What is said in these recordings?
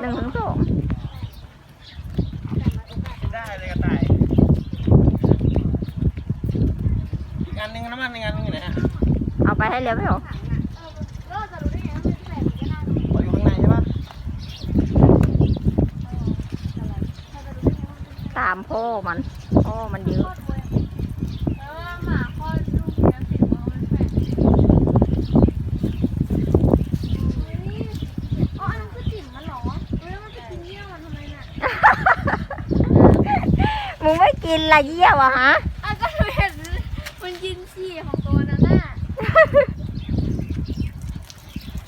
หนึ่งถึงสองได้เลยกระต่ายอีกอันหนึงน้ำมันอีกอันหนึงอยู่ไหนฮะเอาไปให้เร็วไม่หรอเราจะรู้ไปลกก็ได้ขออยู่ข้างในใช่ปะตามพ่อมันพ่อมันเยอะ เออหมาคลอดลูกเนี่ยสิว่ามันแปลกอ๋ออันนั้นคือจิ๋มมันเหรอเฮ้ยมันจะกินเยี่ยวมันทำไมน่ะ มึงไม่กินละเยี่ยวอะฮะอะก็หนูเห็นมันกินฉี่ของตัวนั้นน่ะ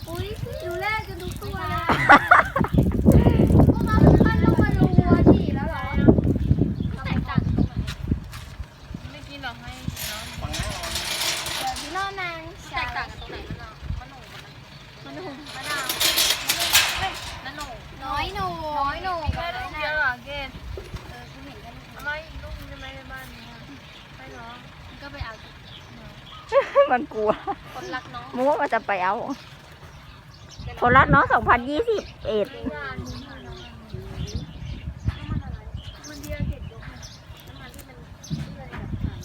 อุ้ยดูแลกันทุกตัวเลยพวกเราถึงขั้นต้องมาดูวัวฉี่แล้วเหรอแตกต่างกันตรงไหนไม่กินหรอกให้น้องฝั่งนั้นเอาเดี๋ยวพี่น้องนางแตกต่างกันตรงไหนมะนาวมะหนูกับมะมันหุ่นมะนาว น้องมันก็ไปเอามันกลัวคนรักน้องมึงว่ามันจะไปเอาคนรักน้องสองพันยี่สิบเอ็ดงานมึงค่ะน้องน้ำมันอะไรมันเดียเห็ดยกน้ำมันที่มันที่มันแบบถัง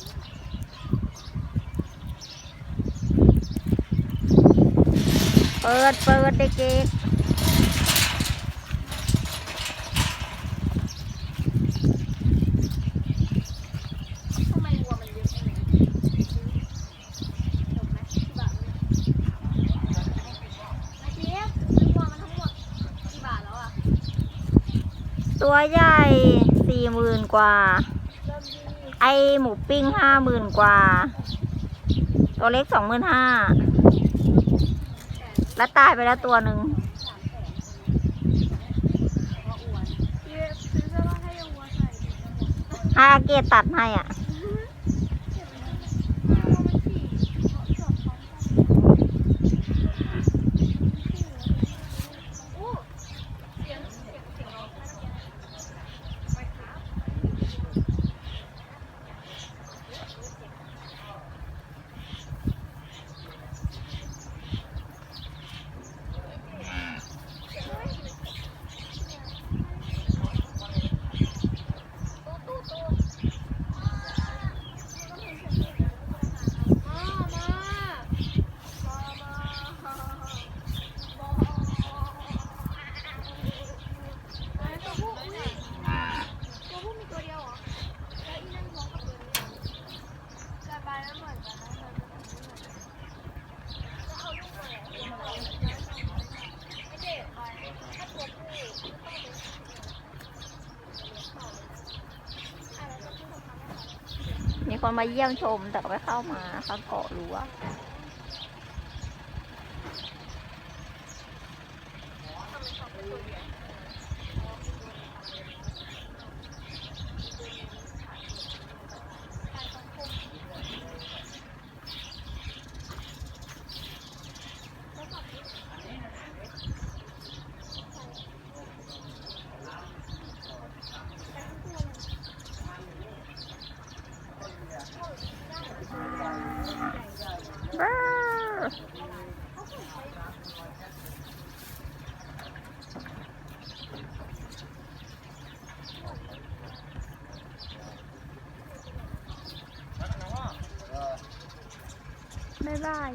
เปิด เปิดเด็กทำไมวัวมันเยอะจังเลยจบไหมกี่บาทวะเนี่ยอาเจี๊ยบซื้อวัวมันทั้งหมดกี่บาทแล้วอะ ๆ ตัวใหญ่สี่หมื่นกว่าเริ่มดีไอหมูปิ้งห้าหมื่นกว่า ตัวเล็กสองหมื่นห้าแล้วตายไปแล้วตัวหนึ่งเจี๊ยบซื้อเสื้อผ้าให้วัวใส่ดีจังหวะให้อาเกตตัดให้อะ ตัวผู้มีตัวเดียวเหรอ แล้วอีนั่นท้องกับตัวนี้กระบายแล้วเหมือนกันนะเราจะทำไม่เหมือนกันจะเอาลูกมาไหนไม่เด็ดไปถ้าตัวผู้ต้องเป็นอะไรตัวผู้ของเขาไม่ มี คนมาเยี่ยมชมแต่ก็ไม่เข้ามาเขาเกาะรั้ว บ๊ายบาย